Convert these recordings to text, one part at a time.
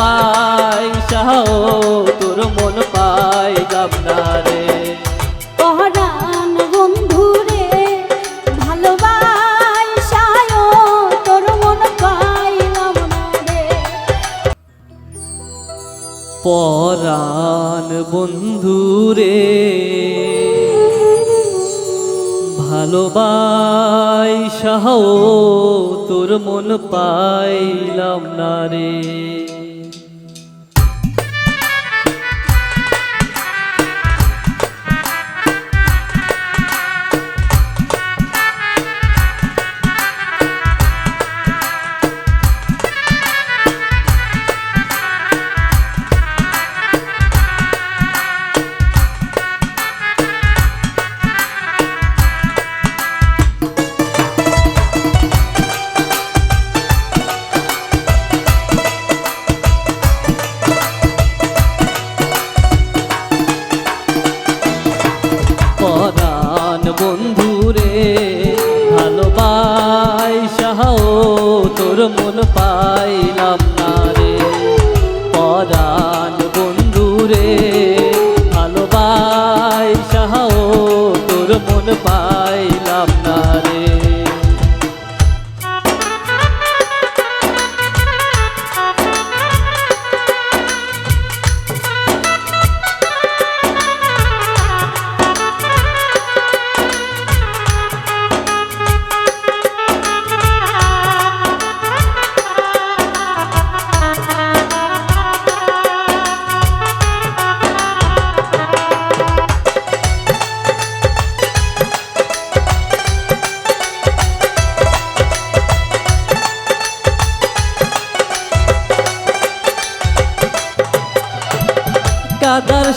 ভালোবাসাও তোর মন পাইলাম না রে। পরাণ বন্ধু রে ভালোবাসায় তোর মন পাইলাম না রে। পরাণ বন্ধুরে ভালোবাসাও তোর মন পাইলাম না রে। পরাণ ভালোবাই সাহাও তোর মন পাইলাম না।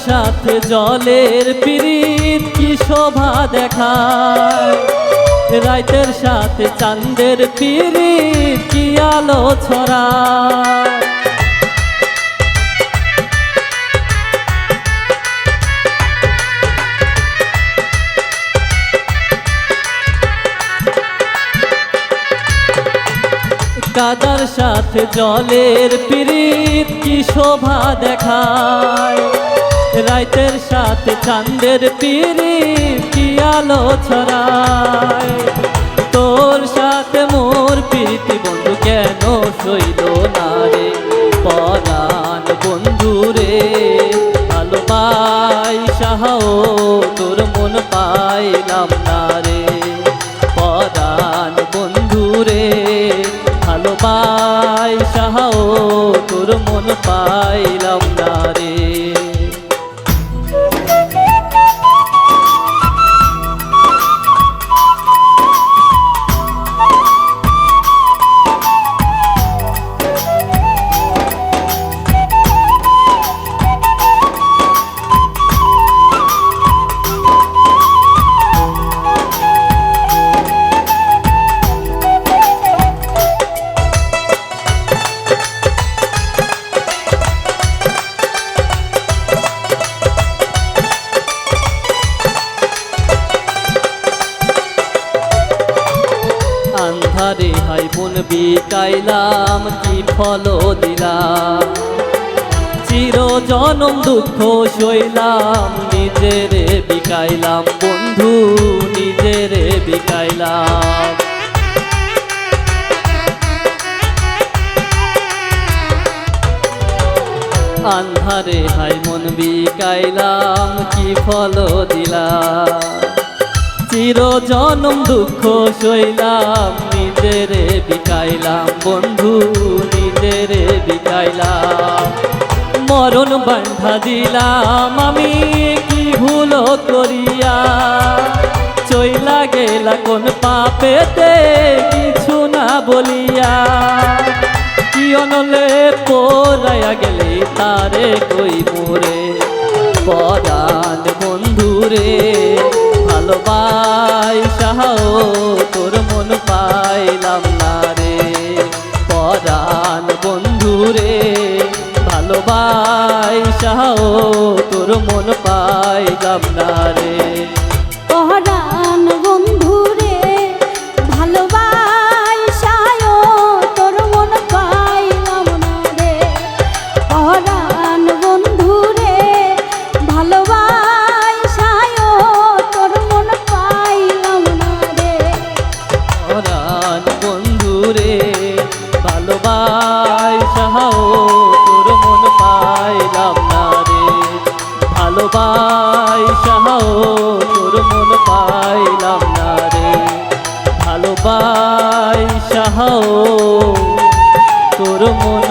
সাথে জলের পিরিত কি শোভা দেখায় রাইতের সাথে চাঁদের পিরিত কি আলো ছড়ায়? কাদার সাথে জলের পিরিত কি শোভা দেখায়? রাইতের সাথে চাঁদের পিরিত কি আলো ছড়ায়? তোর সাথে মোর প্রীতি বন্ধু কেন সইল না রে? পরাণ বন্ধু রে ভালোবাই সাহাও তোর মন পাইলাম না রে। পরাণ বন্ধু রে ভালোবাই সাহাও তোর মন পাইলাম আন্ধারে হাই বোন, বিকাইলাম, কি ফল দিলাম? চির জনম দুঃখ সইলাম, নিজেরে বিকাইলাম, বন্ধু, নিজেরে বিকাইলাম। আন্ধারে হাই মন বিকাইলাম, কি ফল দিলাম? চির জনম দুঃখ সইলাম, নিজেরে বিকাইলাম বন্ধু, নিজেরে বিকাইলাম। মরণ বান্ধা দিলাম আমি, কি ভুল করিয়া? চইলা গেলা কোন পাপেতে, কিছু না বলিয়া। কি অনলে পড়াইয়া গেলে তারে কই মোরে? পরাণ বন্ধুরে সাহাও তোর মন পাইলাম না রে। পরাণ বন্ধুরে ভালোবাই সাহাও তোর মন পাইলাম না রে। ভালোবাসাও তোর মন পাইলাম না রে। ভালোবাসাও তোর মন